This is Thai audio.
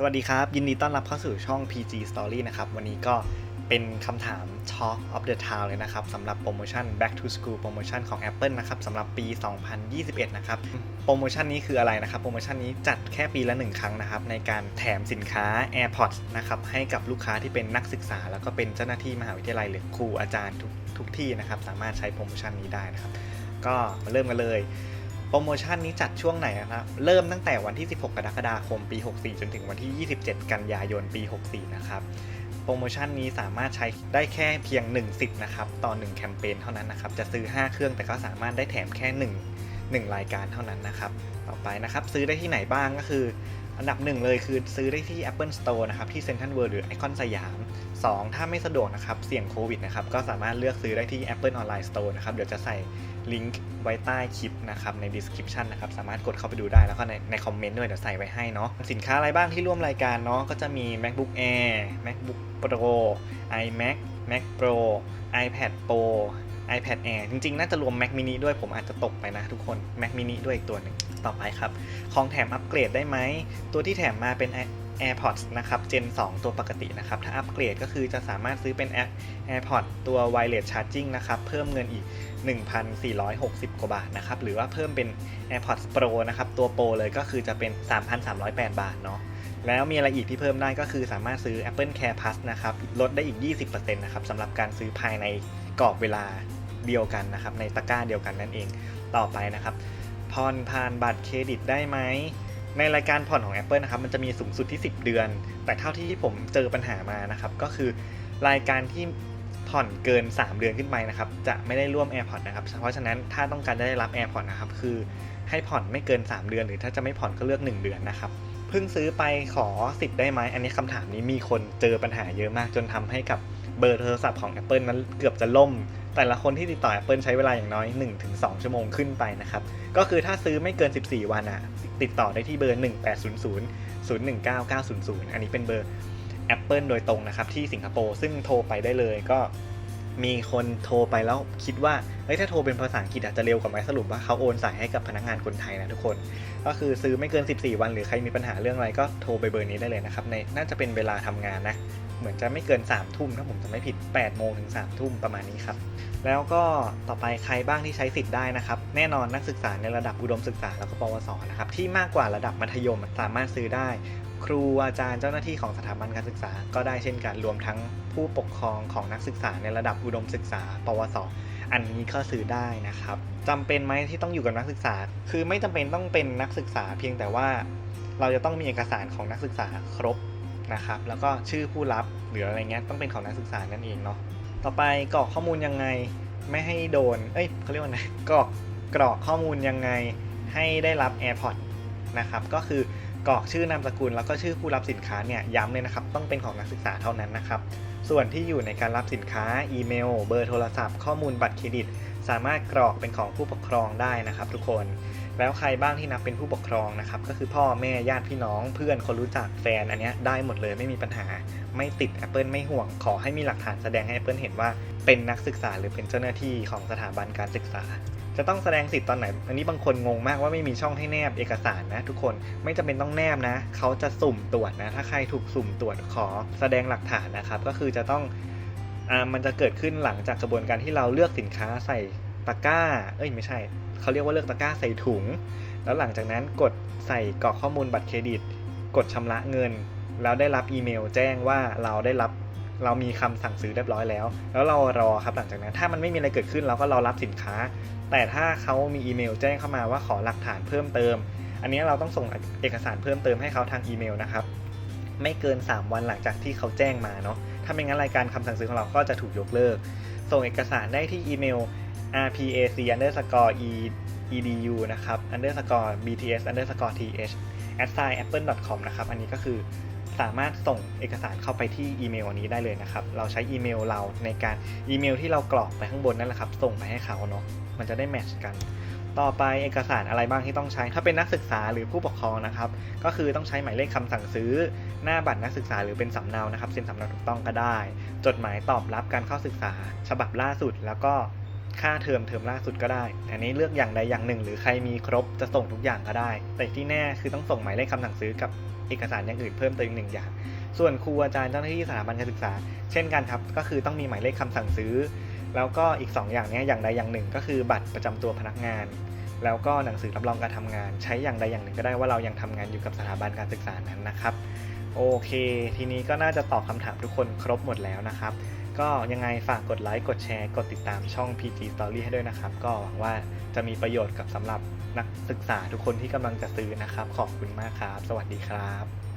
สวัสดีครับ ยินดีต้อนรับเข้าสู่ช่อง PG Story นะครับ วันนี้ก็เป็นคำถาม Talk of the Town เลยนะครับสำหรับโปรโมชั่น Back to School โปรโมชั่นของ Apple นะครับสำหรับปี 2021 นะครับ โปรโมชั่นนี้คืออะไรนะครับ โปรโมชั่นนี้จัดแค่ปีละ 1 ครั้งนะครับ ในการแถมสินค้า AirPods นะครับให้กับลูกค้าที่เป็นนักศึกษา แล้วก็เป็นเจ้าหน้าที่มหาวิทยาลัยหรือครูอาจารย์ทุกทุกที่นะครับ สามารถใช้โปรโมชั่นนี้ได้นะครับ ก็มาเริ่มกันเลย โปรโมชั่นนี้จัดช่วงไหนนะครับ เริ่มตั้งแต่วันที่ 16 กรกฎาคม ปี 64 จนถึงวันที่ 27 กันยายน ปี 64 นะครับ โปรโมชั่นนี้สามารถใช้ได้แค่เพียง 1 สิทธิ์นะครับ ต่อ 1 แคมเปญเท่านั้นนะครับ จะซื้อ 5 เครื่องแต่ก็สามารถได้แถมแค่ 1 1 รายการเท่านั้นนะครับ ต่อไปนะครับ ซื้อได้ที่ไหนบ้างก็คือ อันดับหนึ่งเลยคือซื้อได้ที่ Apple Store นะครับที่ Central World หรือไอคอนสยาม 2 ถ้าไม่สะดวกนะครับเสี่ยงโควิดนะครับก็สามารถเลือกซื้อได้ที่ Apple Online Store นะครับเดี๋ยวจะใส่ลิงก์ไว้ใต้คลิปนะครับใน description นะครับสามารถกดเข้าไปดูได้แล้วก็ในในคอมเมนต์ด้วยเดี๋ยวใส่ไว้ให้เนาะสินค้าอะไรบ้างที่ร่วมรายการเนาะก็จะมี MacBook Air MacBook Pro iMac Mac Pro iPad Pro iPad Air จริงๆ น่าจะรวม Mac mini ด้วยผมอาจจะตกไปนะทุกคน Mac mini ด้วยอีกตัวหนึ่งต่อไปครับ ของแถมอัปเกรดได้ไหม ตัวที่แถมมาเป็น AirPods นะครับ Gen 2 ตัวปกตินะครับ ถ้าอัปเกรดก็คือจะสามารถซื้อเป็น Air- AirPods ตัว Wireless Charging นะครับ เพิ่มเงินอีก 1,460 กว่าบาทนะครับ หรือว่าเพิ่มเป็น AirPods Pro นะครับ ตัวโปรเลยก็คือจะเป็น 3,308 บาทเนาะแล้วมีอะไรอีกที่เพิ่มได้ก็คือสามารถซื้อ Apple Care Plus นะครับ ลดได้อีก 20%นะครับสำหรับการซื้อภายในกรอบเวลา เดียวกันนะครับ ในตะกร้าเดียวกันนั่นเองต่อไปนะครับผ่อนผ่านบัตรเครดิตได้ไหมในรายการผ่อนของ Apple นะครับมันจะมีสูงสุดที่ 10 เดือน แต่เท่าที่ผมเจอปัญหามานะครับ ก็คือรายการที่ผ่อนเกิน 3 เดือนขึ้นไปนะครับ จะไม่ได้ร่วม AirPods นะครับ เพราะฉะนั้นถ้าต้องการจะได้รับ AirPods นะครับ คือให้ผ่อนไม่เกิน 3 เดือน หรือถ้าจะไม่ผ่อนก็เลือก 1 เดือนนะครับ เพิ่งซื้อไปขอสิทธิ์ได้ไหม อันนี้คำถามนี้มีคนเจอปัญหาเยอะมากจนทำให้กับ เบอร์โทรศัพท์ของ Apple นั้นเกือบจะล่ม แต่ละคนที่ติดต่อ Apple ใช้เวลาอย่างน้อย 1-2 ชั่วโมงขึ้นไปนะครับ ก็คือถ้าซื้อไม่เกิน 14 วันอะติดต่อได้ที่เบอร์ 1800 019 900 อันนี้เป็นเบอร์ Apple โดยตรงนะครับที่สิงคโปร์ซึ่งโทรไปได้เลยก็มีคนโทรไปแล้วคิดว่า เฮ้ย ถ้าโทรเป็นภาษาอังกฤษอาจจะเร็วกว่าไหมสรุปว่าเขาโอนสายให้กับพนักงานคนไทยนะทุกคน ก็คือซื้อไม่เกิน 14 วันหรือใครมีปัญหาเรื่องอะไรก็โทรไปเบอร์นี้ได้เลยนะครับ ในน่าจะเป็นเวลาทำงานนะ เหมือนจะไม่เกิน3ทุ่มถ้าผมจะไม่ผิด8โมงถึง3ทุ่มประมาณนี้ครับ แล้วก็ต่อไปใครบ้างที่ใช้สิทธิ์ได้นะครับ แน่นอนนักศึกษาในระดับอุดมศึกษาแล้วก็ปวสนะครับที่มากกว่าระดับมัธยมสามารถซื้อได้ ครูอาจารย์เจ้าหน้าที่ของสถาบันการศึกษา ก็ได้เช่นกันรวมทั้งผู้ปกครองของนักศึกษาในระดับอุดมศึกษา ปวสอันนี้ก็ซื้อได้นะครับจำเป็นไหมที่ต้องอยู่กับนักศึกษา คือไม่จำเป็นต้องเป็นนักศึกษาเพียงแต่ว่าเราจะต้องมีเอกสารของนักศึกษาครบ นะครับ แล้วก็ชื่อผู้รับหรืออะไรเงี้ยต้องเป็นของนักศึกษานั่นเองเนาะต่อไปกรอกข้อมูลยังไงไม่ให้โดน เอ้ยเขาเรียกว่าไงกรอกกรอกข้อมูลยังไงให้ได้รับ AirPods นะครับ ก็คือกรอกชื่อนามสกุลแล้วก็ชื่อผู้รับสินค้าเนี่ยย้ำเลยนะครับ ต้องเป็นของนักศึกษาเท่านั้นนะครับ ส่วนที่อยู่ในการรับสินค้าอีเมล เบอร์โทรศัพท์ ข้อมูลบัตรเครดิต สามารถกรอกเป็นของผู้ปกครองได้นะครับ ทุกคน แล้วใครบ้างที่นับเป็นผู้ปกครองนะครับก็คือพ่อแม่ญาติพี่น้อง เพื่อนคนรู้จักแฟนอันเนี้ยได้หมดเลยไม่มีปัญหา ไม่ติด Apple ไม่ห่วง ขอให้มีหลักฐานแสดงให้ Apple เห็นว่าเป็นนักศึกษาหรือเป็นเจ้าหน้าที่ของสถาบันการศึกษา จะต้องแสดงสิทธิ์ตอนไหน อันนี้บางคนงงมากว่าไม่มีช่องให้แนบเอกสารนะทุกคนไม่จำเป็นต้องแนบนะเขาจะสุ่มตรวจนะถ้าใครถูกสุ่มตรวจขอแสดงหลักฐานนะครับก็คือจะต้องอ่ามันจะเกิดขึ้นหลังจากกระบวนการที่เราเลือกสินค้าใส่ ตะกร้า เอ้ยไม่ใช่ เขาเรียกว่าเลือกตะกร้าใส่ถุง แล้วหลังจากนั้นกดใส่กรอกข้อมูลบัตรเครดิต กดชำระเงิน แล้วได้รับอีเมลแจ้งว่าเราได้รับเรามีคำสั่งซื้อเรียบร้อยแล้ว แล้วเรารอครับหลังจากนั้น ถ้ามันไม่มีอะไรเกิดขึ้นเราก็รอรับสินค้า แต่ถ้าเขามีอีเมลแจ้งเข้ามาว่าขอหลักฐานเพิ่มเติม อันนี้เราต้องส่งเอกสารเพิ่มเติมให้เขาทางอีเมลนะครับ ไม่เกิน 3 วันหลังจากที่เขาแจ้งมาเนาะ ถ้าไม่งั้นรายการคำสั่งซื้อของเราก็จะถูกยกเลิก ส่งเอกสารได้ที่อีเมล rpac underscore e edu นะครับ underscore bts underscore th at sign apple com นะครับ อันนี้ก็คือสามารถส่งเอกสารเข้าไปที่อีเมลอันนี้ได้เลยนะครับ เราใช้อีเมลเราในการอีเมลที่เรากรอกไปข้างบนนั่นแหละครับ ส่งไปให้เขาเนาะ มันจะได้แมทช์กัน ต่อไปเอกสารอะไรบ้างที่ต้องใช้ ถ้าเป็นนักศึกษาหรือผู้ปกครองนะครับ ก็คือต้องใช้หมายเลขคำสั่งซื้อ หน้าบัตรนักศึกษาหรือเป็นสำเนานะครับ เซ็นสำเนาถูกต้องก็ได้ จดหมายตอบรับการเข้าศึกษา ฉบับล่าสุด แล้วก็ ค่าเทอมเทอมล่าสุดก็ได้ อันนี้เลือกอย่างใดอย่างหนึ่ง หรือใครมีครบจะส่งทุกอย่างก็ได้ แต่ที่แน่คือต้องส่งหมายเลขคำสั่งซื้อกับเอกสารอย่างอื่นเพิ่มเติมอีกหนึ่งอย่าง ส่วนครูอาจารย์เจ้าหน้าที่สถาบันการศึกษา เช่นกันครับ ก็คือต้องมีหมายเลขคำสั่งซื้อ แล้วก็อีก 2 อย่างนี้อย่างใดอย่างหนึ่ง ก็คือบัตรประจำตัวพนักงาน แล้วก็หนังสือรับรองการทำงาน ใช้อย่างใดอย่างหนึ่งก็ได้ว่าเรายังทำงานอยู่กับสถาบันการศึกษานั้นนะครับ โอเค ทีนี้ก็น่าจะตอบคำถามทุกคนครบหมดแล้วนะครับ ก็ยังไงฝากกดไลค์กดแชร์กดติดตามช่อง PG Story ให้ด้วยนะครับ ก็หวังว่าจะมีประโยชน์กับสำหรับนักศึกษาทุกคนที่กำลังจะซื้อนะครับ ขอบคุณมากครับ สวัสดีครับ